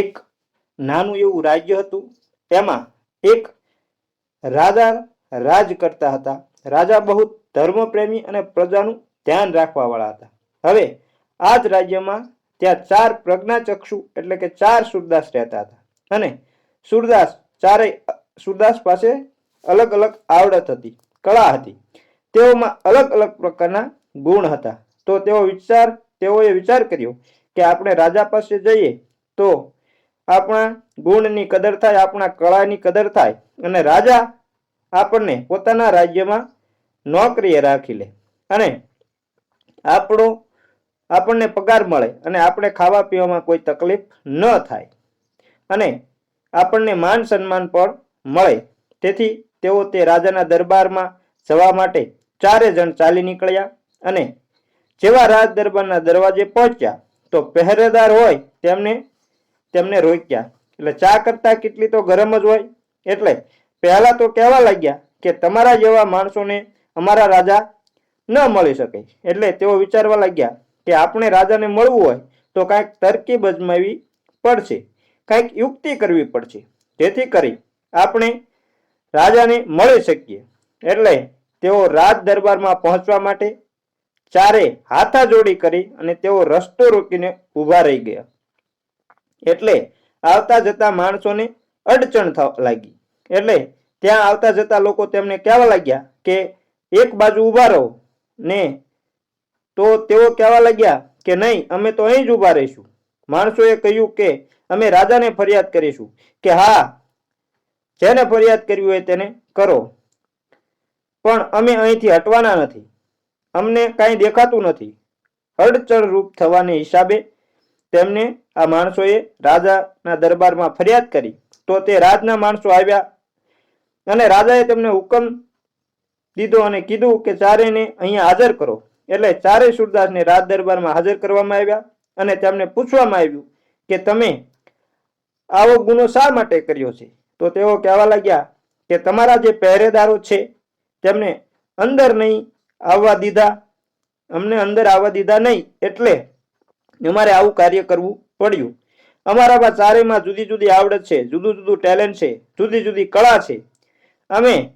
એક નાનું એવું રાજ્ય હતું. એમાં એક રાજા રાજ કરતા હતા. રાજા બહુ ધર્મપ્રેમી અને પ્રજાનું ધ્યાન રાખવા વાળા હતા. હવે આ જ રાજ્યમાં ત્યાં ચાર પ્રજ્ઞાચક્ષુ એટલે કે ચાર સુરદાસ રહેતા હતા. અને સુરદાસ ચારેય, સુરદાસ પાસે અલગ અલગ આવડત હતી, કળા હતી. તેઓમાં અલગ અલગ પ્રકારના ગુણ હતા. તો તેઓ વિચાર, તેઓએ વિચાર કર્યો કે આપણે રાજા પાસે જઈએ તો આપણા ગુણની કદર થાય, આપણા કળાની કદર થાય અને રાજા આપણને પોતાના રાજ્યમાં નોકરીએ રાખી લે. અને આપણો, આપણને પગાર મળે અને આપણે ખાવા પીવામાં કોઈ તકલીફ ન થાય. અને આપણને માન સન્માન પણ મળે. તેથી તેઓ તે રાજાના દરબારમાં જવા માટે ચારે જણ ચાલી નીકળ્યા અને જેવા રાજ દરબારના દરવાજે પહોંચ્યા, તો પહેરેદાર હોય તેમને તેમને રોક્યા. એટલે ચા કરતા કેટલી તો ગરમ જ હોય. એટલે પહેલા તો કહેવા લાગ્યા કે તમારા જેવા માણસોને અમારા રાજા ન મળી શકે. એટલે તેઓ વિચારવા લાગ્યા કે આપણે રાજાને મળવું હોય તો કાંઈક તરકીબ અજમાવી પડશે. કાંઈક યુક્તિ કરવી પડશે. જેથી કરી આપણે રાજાને મળી શકીએ. એટલે તેઓ રાજ દરબારમાં પહોંચવા માટે ચારે હાથા જોડી કરી અને તેઓ રસ્તો રોકીને ઊભા રહી ગયા. એટલે આવતા જતા માણસોને અડચણ થવા લાગી. એટલે ત્યાં આવતા જતા લોકો તેમને કહેવા લાગ્યા કે એક બાજુ ઊભા રહો ને તો તેઓ કહેવા લાગ્યા કે નહીં, અમે તો અહીં જ ઊભા રહીશું. માણસોએ કહ્યું કે અમે રાજાને ફરિયાદ કરીશું કે હા, જેને ફરિયાદ કરવી હોય તેને કરો. પણ અમે અહીંથી હટવાના નથી. અમને કાંઈ દેખાતું નથી. અડચણ રૂપ થવાને હિસાબે તેમને આ માણસોએ રાજાના દરબારમાં ફરિયાદ કરી. તો તે રાજના માણસો આવ્યા અને રાજાએ તેમને હુકમ દીધો અને કીધું કે ચારેને અહીંયા હાજર કરો. એટલે ચારેય સુરદાસને રાજ દરબારમાં હાજર કરવામાં આવ્યા અને તેમને પૂછવામાં આવ્યું કે તમે આવો ગુનો શા માટે કર્યો છે? તો તેઓ કહેવા લાગ્યા કે તમારા જે પહેરેદારો છે તેમને અંદર નહીં આવવા દીધા. અમને અંદર આવવા દીધા નહીં. એટલે અમારે આવું કાર્ય કરવું પડ્યું. અમારામાં ચારેયમાં જુદી જુદી આવડત છે, જુદું જુદું ટેલેન્ટ છે, જુદી જુદી કળા છે. અમે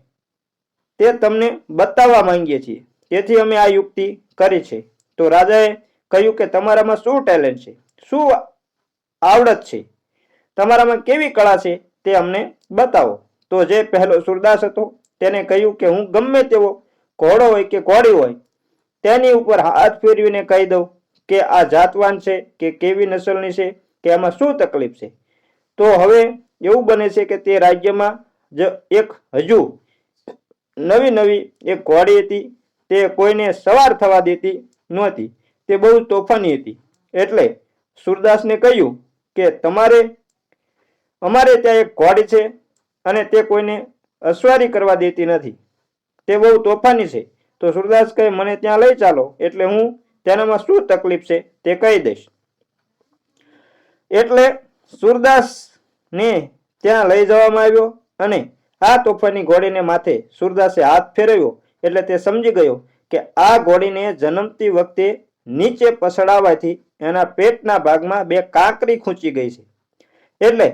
તે તમને બતાવવા માંગીએ છીએ. તેથી અમે આ યુક્તિ કરી છે. તો રાજાએ કહ્યું કે તમારામાં શું ટેલેન્ટ છે? શું આવડત છે? તમારામાં કેવી કળા છે તે અમને બતાવો. તો જે પહેલો સુરદાસ હતો તેને કહ્યું કે હું ગમે તેવો ઘોડો હોય કે ઘોડી હોય તેની ઉપર હાથ ફેરવીને કહી દઉં. કે આ જાતવાન છે, કે કેવી નસલની છે, કે આમાં શું તકલીફ છે? તો હવે એવું બને છે કે તે રાજ્યમાં જ એક હજુ નવી નવી એક ઘોડી હતી, તે કોઈને સવાર થવા દેતી નહોતી, તે બહુ તોફાની હતી. એટલે સુરદાસને કહ્યું કે તમારે, અમારે ત્યાં એક ઘોડી છે અને તે કોઈને અસવારી કરવા દેતી નથી. તે બહુ તોફાની છે. તો સુરદાસ કહે, મને ત્યાં લઈ ચાલો, એટલે હું તેનામાં શું તકલીફ છે તે કહી દઈશ. એટલે સુરદાસને ત્યાં લઈ જવામાં આવ્યો અને આ તોફાની ઘોડીને માથે સુરદાસે હાથ ફેરવ્યો. એટલે તે સમજી ગયો કે આ ઘોડીને જન્મતી વખતે નીચે પસડાવવાથી એના પેટના ભાગમાં બે કાંકરી ખૂંચી ગઈ છે. એટલે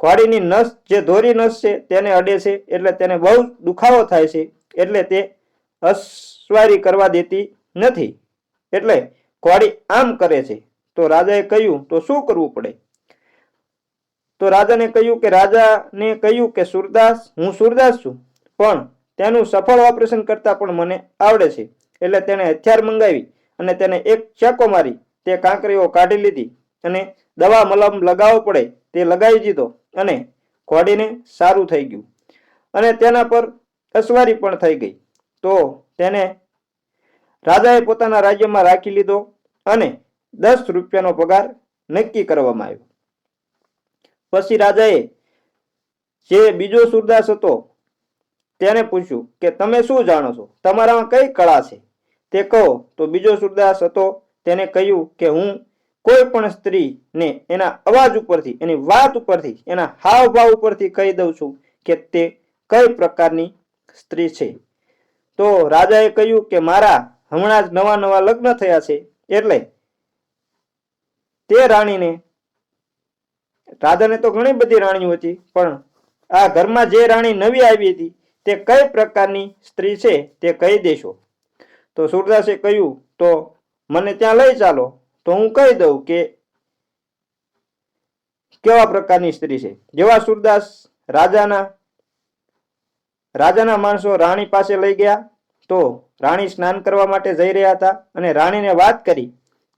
ઘોડીની નસ જે ધોરી નસ છે તેને અડે છે, એટલે તેને બહુ દુખાવો થાય છે, એટલે તે અસવારી કરવા દેતી નથી. એટલે ઘોડી આમ કરે છે. તો રાજાએ કહ્યું, તો શું કરવું પડે? તો રાજાને કહ્યું કે, રાજાને કહ્યું કે, સુરદાસ, હું સુરદાસ છું, પણ તેનું સફળ ઓપરેશન કરતા પણ મને આવડે છે. એટલે તેણે હથિયાર મંગાવી અને તેને એક ચેકો મારી, તે કાંકરીઓ કાઢી લીધી અને દવા મલમ લગાવવો પડે તે લગાવી દીધો અને ઘોડીને સારું થઈ ગયું. અને તેના પર અસવારી પણ થઈ ગઈ. તો તેને રાજાએ પોતાના રાજ્યમાં રાખી લીધો અને દસ રૂપિયાનો પગાર નક્કી કરવામાં આવ્યો. પછી રાજાએ જે બીજો સુરદાસ હતો તેને પૂછ્યું કે, તમે શું જાણો છો? તમારામાં કઈ કળા છે? તે કહો, તો બીજો સુરદાસ હતો તેને કહ્યું કે, હું કોઈ પણ સ્ત્રીને એના અવાજ ઉપરથી, એની વાત ઉપરથી, એના હાવભાવ ઉપરથી કહી દઉં છું કે તે કઈ પ્રકારની સ્ત્રી છે. તો રાજાએ કહ્યું કે, મારા હમણાં જ નવા નવા લગ્ન થયા છે. એટલે તે રાણીને, રાધાને તો ઘણી બધી રાણીઓ હતી, પણ આ ઘરમાં જે રાણી નવી આવી હતી, તે કઈ પ્રકારની સ્ત્રી છે તે કહી દેશો. તો સુરદાસે કહ્યું, તો મને ત્યાં લઈ ચાલો. તો હું કહી દઉં કે કેવા પ્રકારની સ્ત્રી છે. જેવા સુરદાસ રાજાના રાજાના માણસો રાણી પાસે લઈ ગયા. તો રાણી સ્નાન કરવા માટે જઈ રહ્યા હતા અને રાણીને વાત કરી.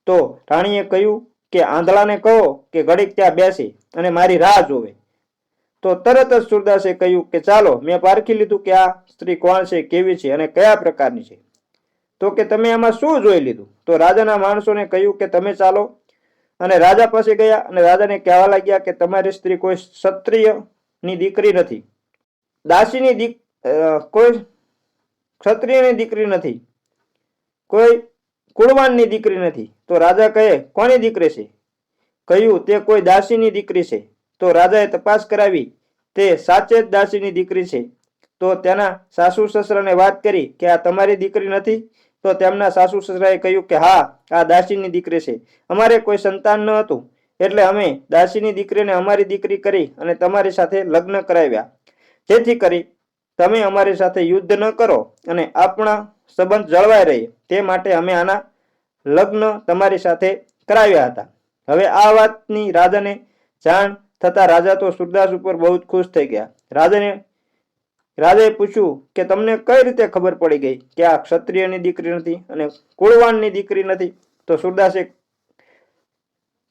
તો રાણીએ કહ્યું કે, આંધળાને કહો કે ઘડીક ત્યાં બેસે અને મારી રાહ જોવે. તો તરત જ સુરદાસે કહ્યું કે, ચાલો, મેં પારખી લીધું કે આ સ્ત્રી કોણ છે, કેવી છે અને કયા પ્રકારની છે. તો કે, તમે આમાં શું જોઈ લીધું? તો રાજાના માણસોને કહ્યું કે, તમે ચાલો. અને રાજા પાસે ગયા અને રાજાને કહેવા લાગ્યા કે, તમારી સ્ત્રી કોઈ ક્ષત્રિયની દીકરી નથી. દાસીની દીક કોઈ ક્ષત્રિયની દીકરી નથી. કોઈ કુળવાનની દીકરી નથી. તો રાજા કહે, કોની દીકરી છે? કહ્યું, તે કોઈ દાસીની દીકરી છે. તો રાજાએ તપાસ કરાવી, તે સાચે જ દાસીની દીકરી છે. તો તેના સાસુ સસરાને વાત કરી કે, આ તમારી દીકરી નથી? તો તેમના સાસુ સસરાએ કહ્યું કે, હા, આ દાસીની દીકરી છે. અમારે કોઈ સંતાન ન હતું. એટલે અમે દાસીની દીકરીને અમારી દીકરી કરી અને તમારી સાથે લગ્ન કરાવ્યા. જેથી કરી તમે અમારી સાથે યુદ્ધ ન કરો અને આપણા સંબંધ જળવાઈ રહે, તે માટે અમે આના લગ્ન તમારી સાથે કરાવ્યા હતા. હવે આ વાતની રાજાને જાણ થતા રાજા તો સુરદાસ ઉપર બહુ ખુશ થઈ ગયા. રાજાને, રાજાએ પૂછ્યું કે તમને કઈ રીતે ખબર પડી ગઈ કે આ ક્ષત્રિયની દીકરી નથી અને કુળવાનની દીકરી નથી? તો સુરદાસે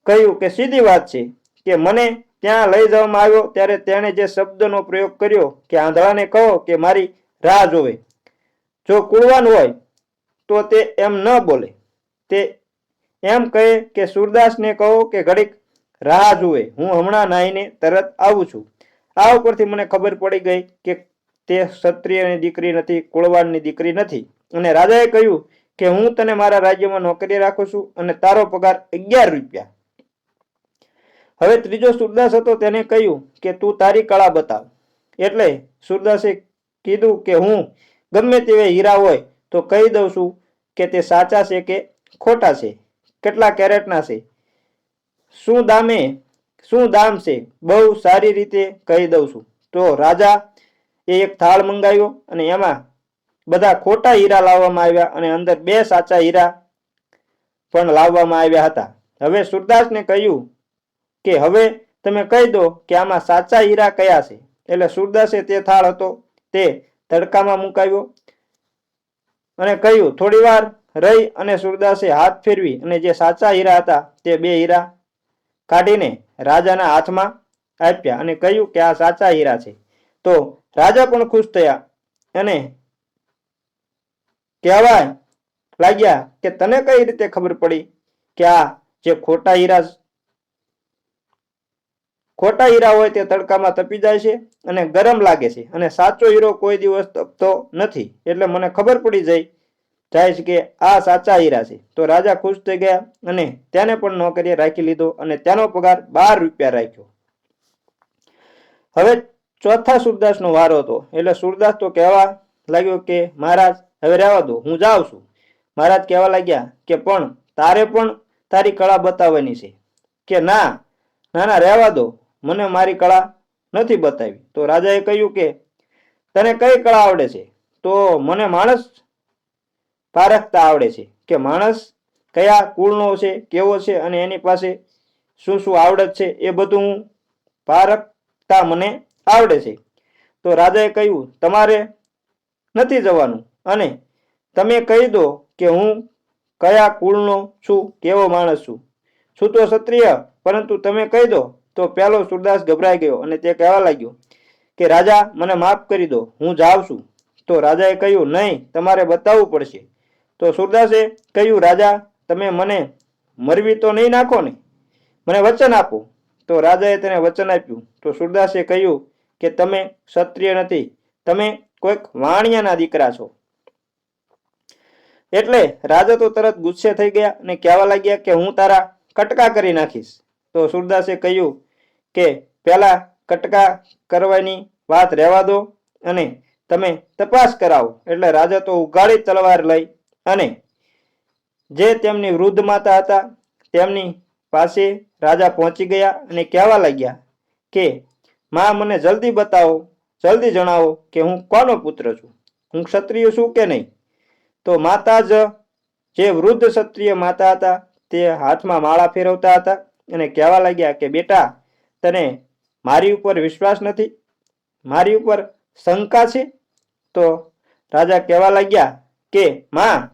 કહ્યું કે સીધી વાત છે કે મને ત્યાં લઈ જવામાં આવ્યો. ત્યારે તેણે જે શબ્દનો પ્રયોગ કર્યો કે આંધળાને કહો કે મારી રાહ જોવે. જો કુળવાન હોય તો તે એમ ન બોલે. તે એમ કહે કે સુરદાસને કહો કે ઘડીક રાહ જુએ. હું હમણાં નાહીને તરત આવું છું. આ ઉપરથી મને ખબર પડી ગઈ કે તે ક્ષત્રિયની દીકરી નથી, કુળવાનની દીકરી નથી. અને રાજાએ કહ્યું કે હું તને મારા રાજ્યમાં નોકરી રાખું છું અને તારો પગાર અગિયાર રૂપિયા હવે ત્રીજો સુરદાસ હતો તેને કહ્યું કે તું તારી કળા બતાવ. એટલે સુરદાસે કીધું કે હું ગમે તેવા હીરા હોય તો કહી દઉં છું કે તે સાચા છે કે ખોટા છે, કેટલા કેરેટના છે. શું દામે, શું દામ છે બહુ સારી રીતે કહી દઉં છું. તો રાજા એ એક થાળ મંગાવ્યો અને એમાં બધા ખોટા હીરા લાવવામાં આવ્યા અને અંદર બે સાચા હીરા પણ લાવવામાં આવ્યા હતા. હવે સુરદાસને કહ્યું કે હવે તમે કહી દો કે આમાં સાચા હીરા કયા છે? એટલે સુરદાસે તે થાળ હતો, તે તડકામાં મુકાવ્યો અને કહ્યું, થોડી વાર રહી અને સુરદાસે હાથ ફેરવી અને જે સાચા હીરા હતા તે બે હીરા કાઢીને રાજાના હાથમાં આપ્યા અને કહ્યું કે આ સાચા હીરા છે. તો રાજા પણ ખુશ થયા અને કહેવાય લાગ્યા કે તને કઈ રીતે ખબર પડી કે આ જે ખોટા હીરા ખોટા હીરા હોય તે તડકામાં તપી જાય છે અને ગરમ લાગે છે. અને સાચો હીરો કોઈ દિવસ તપતો નથી. એટલે મને ખબર પડી જાય જાય છે કે આ સાચા હીરા છે. તો રાજા ખુશ થઈ ગયા અને તેને પણ નોકરીએ રાખી લીધો અને તેનો પગાર બાર રૂપિયા રાખ્યો. હવે ચોથા સુરદાસનો વારો હતો. એટલે સુરદાસ તો કહેવા લાગ્યો કે, મહારાજ, હવે રહેવા દો, હું જાઉં છું. મહારાજ કહેવા લાગ્યા કે, પણ તારે પણ તારી કળા બતાવવાની છે. કે, ના ના ના, રહેવા દો. મને મારી કળા નથી બતાવી. તો રાજાએ કહ્યું કે, તને કઈ કળા આવડે છે? તો મને માણસ પારખતા આવડે છે. કે માણસ કયા કુળનો છે, કેવો છે અને એની પાસે શું શું આવડત છે એ બધું હું પારખતા મને આવડે છે. તો રાજાએ કહ્યું, તમારે નથી જવાનું અને તમે કહી દો કે હું કયા કુળનો છું, કેવો માણસ છું. છું તો ક્ષત્રિય, પરંતુ તમે કહી દો તો પેલો સુરદાસ ગભરાઈ ગયો અને તે કહેવા લાગ્યો કે, રાજા, મને માફ કરી દો, હું જાઉં છું. તો રાજાએ કહ્યું, નહીં, તમારે બતાવવું પડશે. તો સુરદાસે કહ્યું, રાજા, તમે મને મરવી તો નહીં નાખો ને? મને વચન આપો. તો રાજાએ તેને વચન આપ્યું. તો સુરદાસે કહ્યું કે, તમે ક્ષત્રિય નથી, તમે કોઈક વાણિયાના દીકરા છો. એટલે રાજા તો તરત ગુસ્સે થઈ ગયા અને કહેવા લાગ્યા કે, હું તારા કટકા કરી નાખીશ. તો સુરદાસે કહ્યું કે પહેલા કટકા કરવાની વાત રહેવા દો અને તમે તપાસ કરાવો. એટલે રાજા તો ઉગાડી તલવાર લઈ અને જે તેમની વૃદ્ધ માતા હતા તેમની પાસે રાજા પહોંચી ગયા અને કહેવા લાગ્યા કે, માં, મને જલ્દી બતાવો, જલ્દી જણાવો કે હું કોનો પુત્ર છું? હું ક્ષત્રિય છું કે નહીં? તો માતા જ જે વૃદ્ધ ક્ષત્રિય માતા હતા તે હાથમાં માળા ફેરવતા હતા અને કહેવા લાગ્યા કે, બેટા તને મારી ઉપર વિશ્વાસ નથી, મારી ઉપર શંકા છે? તો રાજા કહેવા લાગ્યા કે, માં,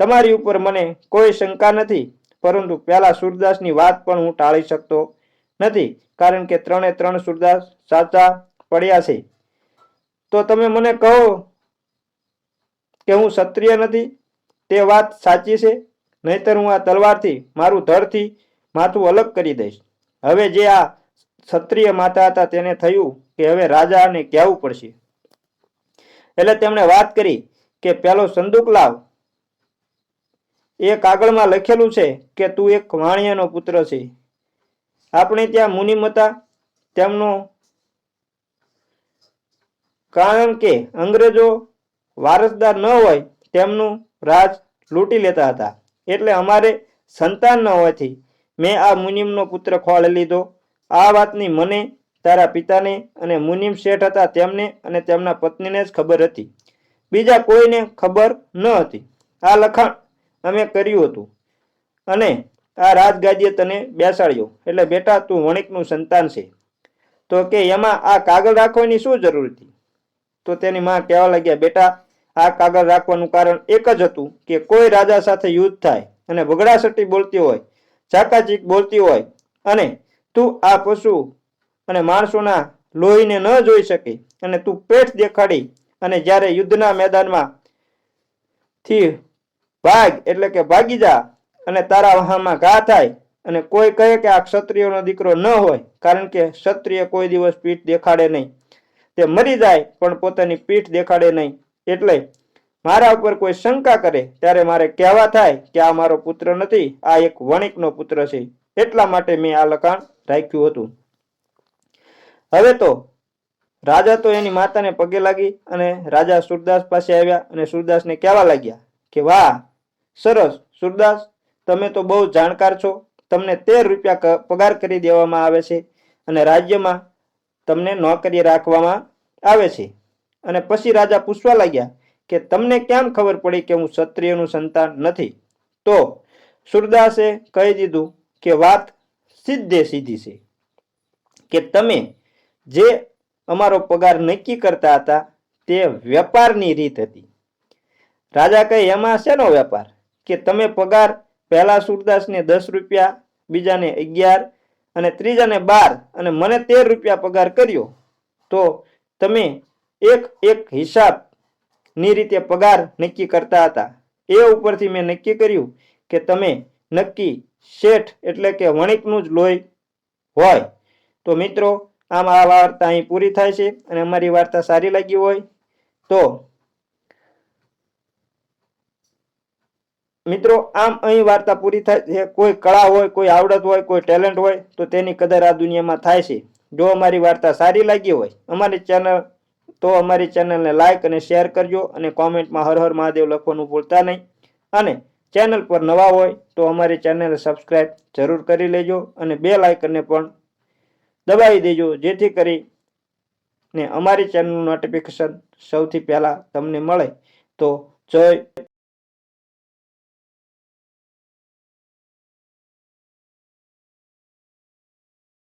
તમારી ઉપર મને કોઈ શંકા નથી, પરંતુ પહેલા સૂરદાસની વાત પણ હું ટાળી શકતો નથી, કારણ કે ત્રણે ત્રણ સૂરદાસ સાચા પડ્યા છે. તો તમે મને કહો કે હું ક્ષત્રિય નથી, તે વાત સાચી છે? નહીતર હું આ તલવારથી, મારું ધરથી માથું અલગ કરી દઈશ. હવે જે આ ક્ષત્રિય માતા હતા, તેને થયું કે હવે રાજાને કહેવું પડશે. એટલે તેમણે વાત કરી કે પેલો સંદૂક લાવ એ કાગળમાં લખેલું છે કે તું એક વાણિયાનો પુત્ર છે. આપણે ત્યાં મુનિમતા તેમનો કારણ કે અંગ્રેજો વારસદાર ન હોય, તેમનું રાજ લૂંટી લેતા હતા. એટલે અમારે સંતાન ન હોવાથી મેં આ મુનિમનો પુત્ર ખોળી લીધો. આ વાતની મને, તારા પિતાને અને મુનિમ શેઠ હતા તેમને અને તેમના પત્નીને જ ખબર હતી. બીજા કોઈને ખબર ન હતી. આ લખાણ અમે કર્યું હતું. અને આ રાજગાદીએ તને બેસાડ્યો. એટલે બેટા, તું વણિકનું સંતાન છે. તો કે, એમાં આ કાગળ રાખવાની શું જરૂર હતી? તો તેની માં કહેવા લાગ્યા, બેટા, આ કાગળ રાખવાનું કારણ એક જ હતું કે કોઈ રાજા સાથે યુદ્ધ થાય અને બગડાસટી બોલતી હોય, ચાકાચીક બોલતી હોય અને તું આ પશુ અને માણસોના લોહીને ન જોઈ શકે અને તું પેઠ દેખાડી અને જ્યારે યુદ્ધના મેદાનમાં થી ભાગ એટલે કે ભાગી જા અને તારા વહામાં ઘા થાય અને કોઈ કહે કે આ ક્ષત્રિયનો દીકરો ન હોય, કારણ કે ક્ષત્રિય કોઈ દિવસ પીઠ દેખાડે નહીં. તે મરી જાય, પણ પોતાની પીઠ દેખાડે નહીં. એટલે મારા ઉપર કોઈ શંકા કરે, ત્યારે મારે કહેવા થાય કે આ મારો પુત્ર નથી, આ એક વણિકનો પુત્ર છે. એટલા માટે મેં આ લખાણ રાખ્યું હતું. હવે તો રાજા તો એની માતાને પગે લાગી અને રાજા સુરદાસ પાસે આવ્યા અને સુરદાસને કહેવા લાગ્યા કે, વાહ, સરસ, સુરદાસ, તમે તો બહુ જાણકાર છો. તમને તેર રૂપિયા પગાર કરી દેવામાં આવે છે અને રાજ્યમાં તમને નોકરી રાખવામાં આવે છે. અને પછી રાજા પૂછવા લાગ્યા કે, તમને કેમ ખબર પડી કે હું ક્ષત્રિયનું સંતાન નથી? તો સુરદાસે કહી દીધું કે, વાત સીધે સીધી છે કે તમે જે અમારો પગાર નક્કી કરતા હતા તે વેપારની રીત હતી. રાજા કહે, એમાં શેનો વેપાર? કે તમે પગાર પહેલા સુરદાસને દસ રૂપિયા, બીજાને અગિયાર અને ત્રીજાને બાર અને મને તેર રૂપિયા પગાર કર્યો, તો તમે એક એક હિસાબની રીતે પગાર નક્કી કરતા હતા. એ ઉપરથી મેં નક્કી કર્યું કે તમે નક્કી શેઠ એટલે કે વણિકનું જ લોહી હોય. તો મિત્રો, આમ આ વાર્તા અહીં પૂરી થાય છે અને અમારી વાર્તા સારી લાગી હોય તો મિત્રો, આમ અહીં વાર્તા પૂરી થાય છે. કોઈ કળા હોય, કોઈ આવડત હોય, કોઈ ટેલેન્ટ હોય, તો તેની કદર આ દુનિયામાં થાય છે. જો અમારી વાર્તા સારી લાગી હોય, અમારી ચેનલ, તો અમારી ચેનલને લાઇક અને શેર કરજો અને કોમેન્ટમાં હર હર મહાદેવ લખવાનું ભૂલતા નહીં. અને ચેનલ પર નવા હોય તો અમારી ચેનલને સબસ્ક્રાઈબ જરૂર કરી લેજો અને બે લાઇકનને પણ દબાવી દેજો, જેથી કરી ને અમારી ચેનલનું નોટિફિકેશન સૌથી પહેલાં તમને મળે. તો જય